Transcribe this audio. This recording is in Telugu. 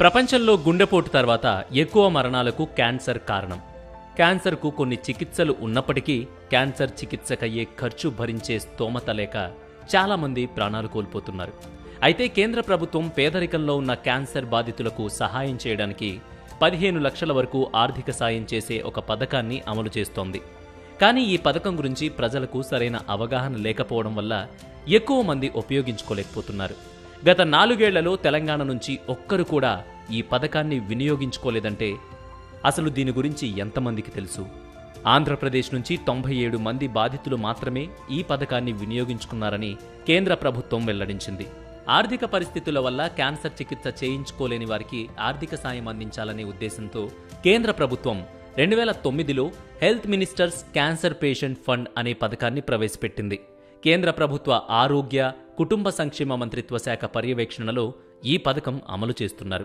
ప్రపంచంలో గుండెపోటు తర్వాత ఎక్కువ మరణాలకు క్యాన్సర్ కారణం. క్యాన్సర్కు కొన్ని చికిత్సలు ఉన్నప్పటికీ క్యాన్సర్ చికిత్సకయ్యే ఖర్చు భరించే స్తోమత లేక చాలామంది ప్రాణాలు కోల్పోతున్నారు. అయితే కేంద్ర ప్రభుత్వం పేదరికంలో ఉన్న క్యాన్సర్ బాధితులకు సహాయం చేయడానికి పదిహేను లక్షల వరకు ఆర్థిక సాయం చేసే ఒక పథకాన్ని అమలు చేస్తోంది. కానీ ఈ పథకం గురించి ప్రజలకు సరైన అవగాహన లేకపోవడం వల్ల ఎక్కువ మంది ఉపయోగించుకోలేకపోతున్నారు. గత నాలుగేళ్ళలో తెలంగాణ నుంచి ఒక్కరు కూడా ఈ పథకాన్ని వినియోగించుకోలేదంటే అసలు దీని గురించి ఎంతమందికి తెలుసు? ఆంధ్రప్రదేశ్ నుంచి తొంభై ఏడు మంది బాధితులు మాత్రమే ఈ పథకాన్ని వినియోగించుకున్నారని కేంద్ర ప్రభుత్వం వెల్లడించింది. ఆర్థిక పరిస్థితుల వల్ల క్యాన్సర్ చికిత్స చేయించుకోలేని వారికి ఆర్థిక సాయం అందించాలనే ఉద్దేశంతో కేంద్ర ప్రభుత్వం రెండు వేల తొమ్మిదిలో health ministers cancer patient fund అనే పథకాన్ని ప్రవేశపెట్టింది. కేంద్ర ప్రభుత్వ ఆరోగ్య కుటుంబ సంక్షేమ మంత్రిత్వ శాఖ పర్యవేక్షణలో ఈ పథకం అమలు చేస్తున్నారు.